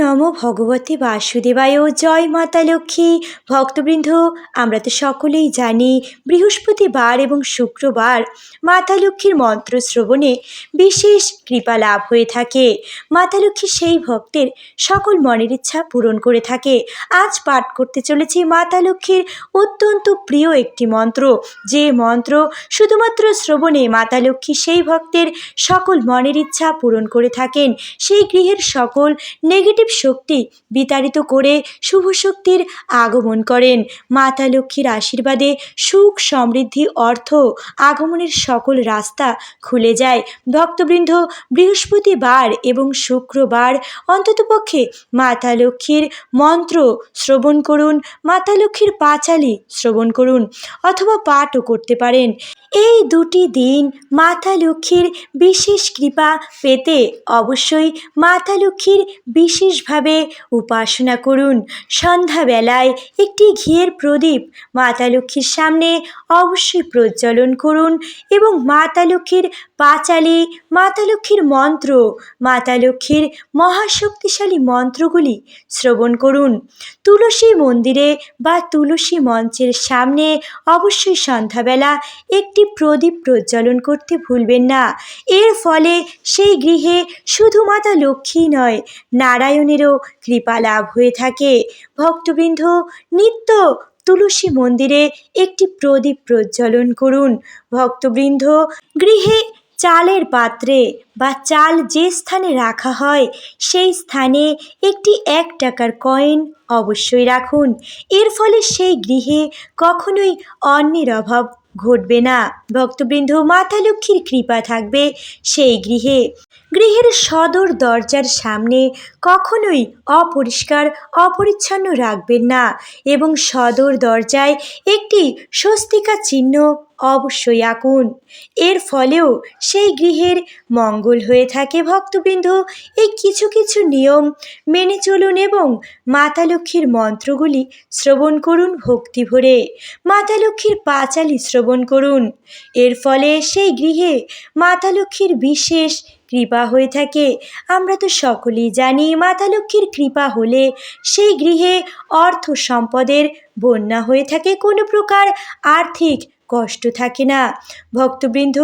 নমো ভগবতে বাসুদেবায়। জয় মাতা লক্ষ্মী। ভক্তবৃন্দ, আমরা তো সকলেই জানি, বৃহস্পতিবার এবং শুক্রবার মাতা লক্ষ্মীর মন্ত্র শ্রবণে বিশেষ কৃপা লাভ হয়ে থাকে। মাতা লক্ষ্মী সেই ভক্তের সকল মনের ইচ্ছা পূরণ করে থাকে। আজ পাঠ করতে চলেছি মাতা লক্ষ্মীর অত্যন্ত প্রিয় একটি মন্ত্র। যে মন্ত্র শুধুমাত্র শ্রবণে মাতা লক্ষ্মী সেই ভক্তের সকল মনের ইচ্ছা পূরণ করে থাকেন, সেই গৃহের সকল নেগেটিভ শক্তি বিতাড়িত করে শুভ শক্তির আগমন করেন। মাতা লক্ষ্মীর আশীর্বাদে সুখ সমৃদ্ধি, অর্থ, আগমনের সকল রাস্তা খুলে যায়। ভক্তবৃন্দ বৃহস্পতিবার এবং শুক্রবার অন্ততপক্ষে মাতা লক্ষ্মীর মন্ত্র শ্রবণ করুন, মাতা লক্ষ্মীর পাঁচালি শ্রবণ করুন, অথবা পাঠও করতে পারেন। এই দুটি দিন মাতা লক্ষ্মীর বিশেষ কৃপা পেতে অবশ্যই মাতা লক্ষ্মীর বিশেষভাবে উপাসনা করুন। সন্ধ্যাবেলায় একটি ঘিয়ের প্রদীপ মাতা লক্ষ্মীর সামনে অবশ্যই প্রজ্বলন করুন এবং মাতা লক্ষ্মীর পাঁচালি, মাতা লক্ষ্মীর মন্ত্র, মাতা লক্ষ্মীর মহাশক্তিশালী মন্ত্রগুলি শ্রবণ করুন। তুলসী মন্দিরে বা তুলসী মঞ্চের সামনে অবশ্যই সন্ধ্যাবেলা একটি প্রদীপ প্রজ্বলন করতে ভুলবেন না। এর ফলে সেই গৃহে শুধু মাতা লক্ষ্মী নয়, নারায়ণেরও কৃপা লাভ হয়ে থাকে। ভক্তবৃন্দ, নিত্য তুলসী মন্দিরে একটি প্রদীপ প্রজ্বলন করুন। ভক্তবৃন্দ, গৃহে চালের পাত্রে বা চাল যে স্থানে রাখা হয়, সেই স্থানে একটি এক টাকার কয়েন অবশ্যই রাখুন। এর ফলে সেই গৃহে কখনোই অন্যের অভাব ঘটবে না। ভক্তবৃন্দ মাতা লক্ষ্মীর কৃপা থাকবে সেই গৃহে। গৃহের সদর দরজার সামনে কখনোই অপরিষ্কার, অপরিচ্ছন্ন রাখবেন না এবং সদর দরজায় একটি স্বস্তিকা চিহ্ন অবশ্যই আঁকুন। এর ফলেও সেই গৃহের মঙ্গল হয়ে থাকে ভক্তবৃন্দ। এই কিছু কিছু নিয়ম মেনে চলুন এবং মাতা লক্ষ্মীর মন্ত্রগুলি শ্রবণ করুন ভক্তি ভরে। মাতা লক্ষ্মীর পাঁচালি শ্রবণ করুন। এর ফলে সেই গৃহে মাতা লক্ষ্মীর বিশেষ কৃপা হয়ে থাকে। আমরা তো সকলেই জানি মাতা লক্ষ্মীর কৃপা হলে সেই গৃহে অর্থ সম্পদের বন্যা হয়ে থাকে, কোনো প্রকার আর্থিক কষ্ট থাকে না। ভক্তবৃন্দ,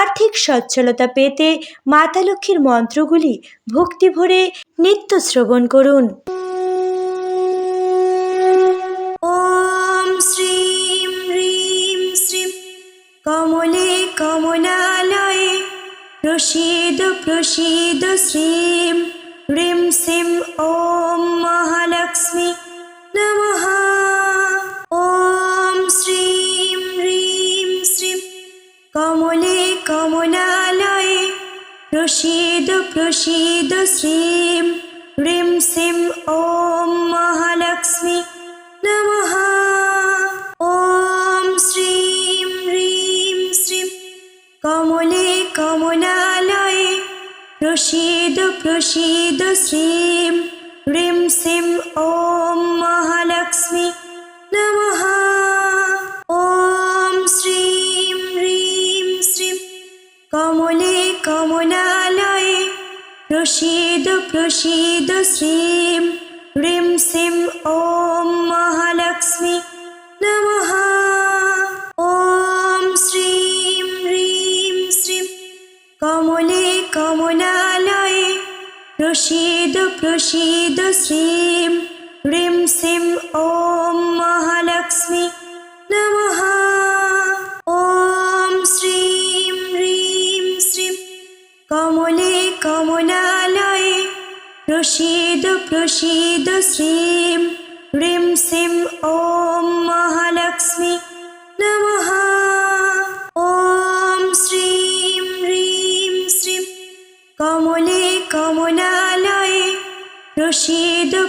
আর্থিক সচ্ছলতা পেতে মাতা লক্ষ্মীর মন্ত্রগুলি ভক্তি ভরে নিত্য শ্রবণ করুন। কমলে কমলালয়ে প্রসীদ প্রসীদ শ্রীম হ্রিম শ্রীম ওম মহালক্ষ্মী নমঃ ওম শ্রীম হ্রিম শ্রীম কমলে কমলালয়ে প্রসীদ প্রসীদ শ্রীম হ্রিম শ্রীম ওম মহালক্ষ্মী নমঃ প্রসীদ প্রসীদ শ্রীম হ্রিম শ্রীম ওম মহালক্ষ্মী নমঃ ওম শ্রীম হ্রিম শ্রীম। কমলে কমলালয়ে প্রসীদ প্রসীদ শ্রীম হ্রিম শ্রীম ওম প্রসীদ প্রসীদ শ্রীম হ্রিম শ্রীম ওম মহালক্ষ্মী নমঃ ওম শ্রীম হ্রিম শ্রীম কমলে কমলালয়ে প্রসীদ প্রসীদ শ্রীম হ্রিম শ্রীম ওম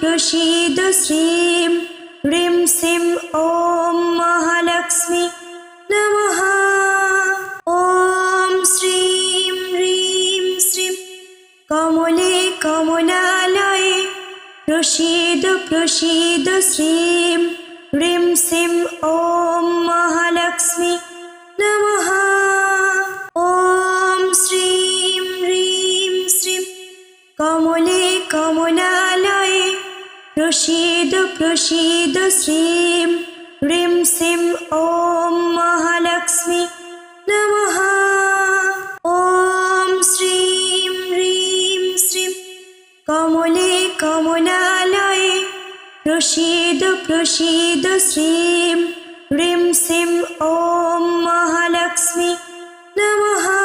प्रसीद श्रीं ह्रीं सिं ॐ महालक्ष्मि नमः ॐ श्रीं ह्रीं श्रीं कमले कमलालये प्रसीद प्रसीद श्रीं ह्रीं सिं ॐ महालक्ष्मि नमः प्रसीद प्रसीद श्रीं ह्रीं श्रीं ॐ महालक्ष्मी नमः ॐ श्रीं ह्रीं श्रीं कमले कमलालये प्रसीद प्रसीद श्रीं ह्रीं श्रीं ॐ महालक्ष्मी नमः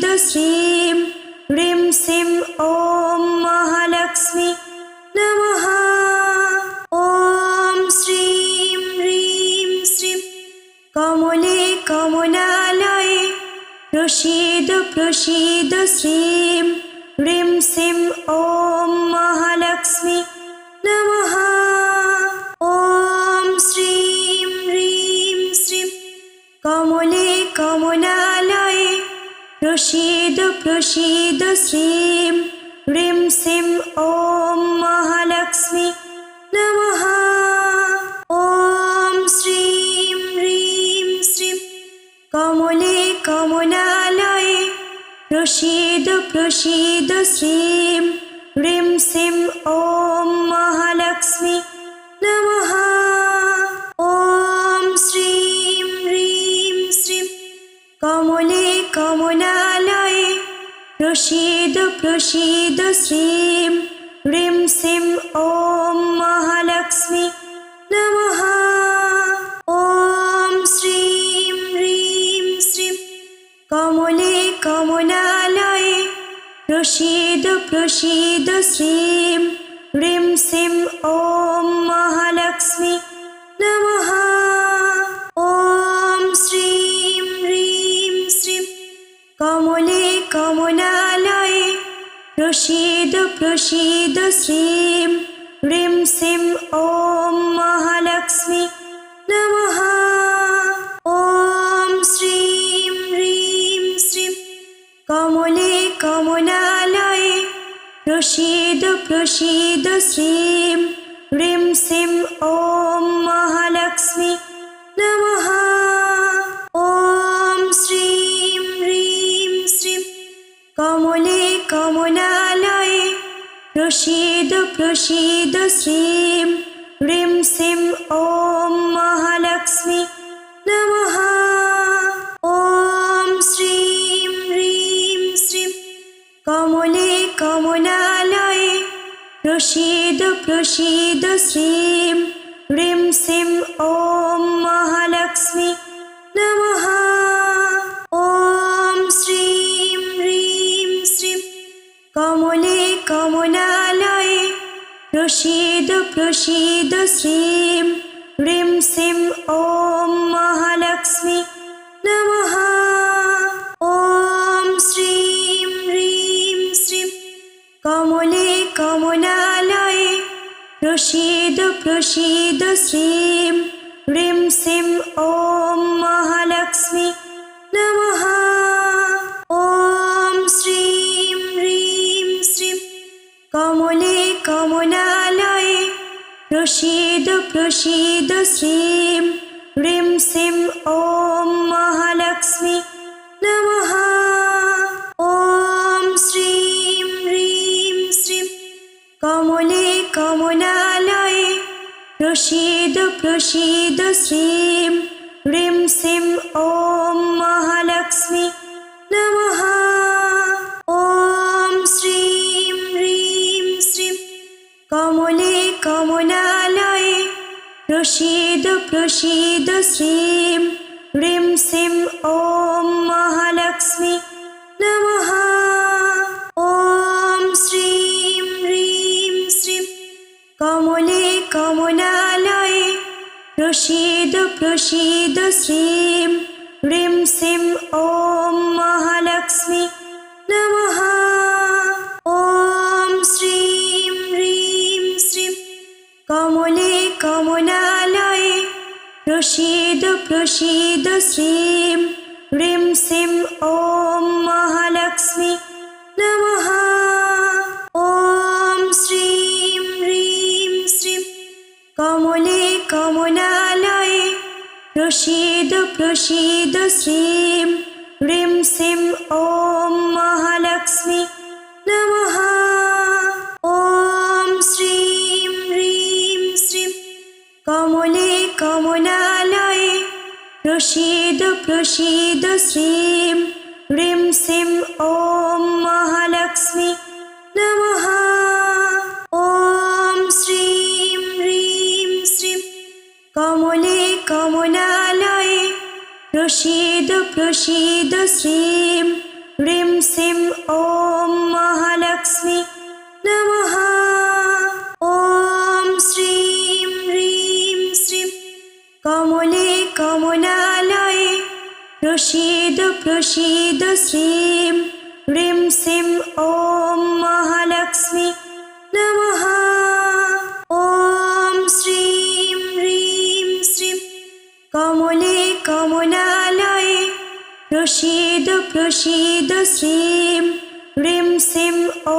प्रसीद श्रीं ह्रीं श्रीं ॐ महालक्ष्मी नमः। ॐ श्रीं ह्रीं श्रीं कमले कमलालये प्रसीद प्रसीद श्रीं ह्रीं श्रीं ॐ महालक्ष्मी नमः ॐ श्रीं ह्रीं श्रीं कमले कमलालये प्रसीद प्रसीद श्रीं ह्रीं श्रीं ॐ महालक्ष्मी नमः ॐ श्रीं ह्रीं श्रीं कमले कमलालये প্রসিদ প্রসিদ শ্রীম রিম সিম ওম মহালক্ষ্মী নমঃ ওম শ্রীম হ্রীম শ্রীম। কমলে কমলালয়ে প্রসিদ প্রসিদ শ্রীম রিম সিম ওম মহালক্ষ্মী। কমলালয়ে প্রসিদ প্রসিদ শ্রীম রিম সিম ওম মহালক্ষ্মী নমঃ ওম শ্রীম হ্রীম শ্রীম। কমলে কমলালয়ে প্রসিদ প্রসিদ শ্রীম রিম সিম ওম মহালক্ষ্মী কমলে কমলালয়ে। প্রসিদ প্রসিদ শ্রীম রিম সিম ওম মহালক্ষ্মী নমঃ। ওম শ্রীম হ্রীম শ্রীম। কমলে কমলালয়ে। প্রসিদ প্রসিদ শ্রীম রিম সিম ওম মহালক্ষ্মী तुषीद श्रीं ह्रीं सिं ॐ महालक्ष्मि नमः ॐ श्रीं ह्रीं श्रीं कमले कमलालये प्रसीद प्रसीद श्रीं प्रसीद प्रसीद श्रीं ह्रीं श्रीं ॐ महालक्ष्मी नमः ॐ श्रीं ह्रीं श्रीं कमले कमलालये प्रसीद प्रसीद श्रीं ह्रीं श्रीं ॐ प्रसीद श्रीं ह्रीं श्रीं ॐ महालक्ष्मी नमः ॐ श्रीं ह्रीं श्रीं कमले कमलालये प्रसीद प्रसीद श्रीं ह्रीं श्रीं ॐ महालक्ष्मी नमः प्रसीद प्रसीद श्रीं ह्रीं श्रीं ॐ महालक्ष्मी नमः ॐ श्रीं ह्रीं श्रीं कमले कमलालये प्रसीद प्रसीद श्रीं ह्रीं श्रीं ॐ महालक्ष्मी नमः ॐ श्रीं ह्रीं श्रीं कमले कमलालये প্রসীদ প্রসীদ শ্রীম হ্রীম সিম ওম মহালক্ষ্মী নমঃ ওম শ্রীম হ্রীম শ্রীম। কমলে কমলালয়ে প্রসীদ প্রসীদ শ্রীম হ্রীম সিম ওম মহালক্ষ্মী प्रसीद प्रसीद श्रीं ह्रीं श्रीं ॐ महालक्ष्मी नमः ॐ श्रीं ह्रीं श्रीं कमले कमलालये प्रसीद प्रसीद श्रीं ह्रीं श्रीं ॐ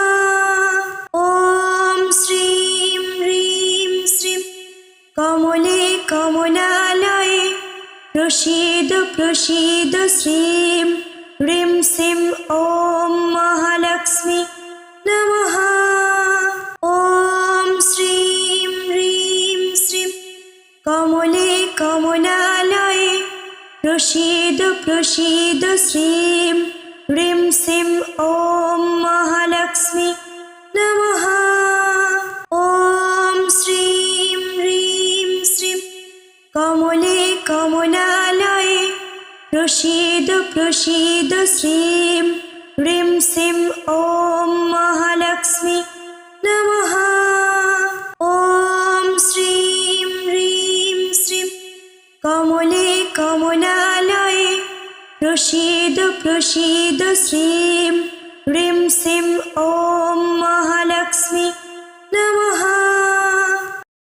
প্রসীদ প্রসীদ শ্রীম হ্রিম সিম ওম মহালক্ষ্মী নমঃ। ওম শ্রীম হ্রিম শ্রীম কমলে কমলালয়ে প্রসীদ প্রসীদ শ্রীম হ্রিম সিম ওম মহালক্ষ্মী নমঃ। কমলে কমলালয়ে প্রসিদ প্রসিদ শ্রীম রিম সিম ওম মহালক্ষ্মী নমঃ ওম শ্রীম হ্রীম শ্রীম কমলে কমলালয়ে প্রসিদ প্রসিদ শ্রীম রিম সিম ওম মহালক্ষ্মী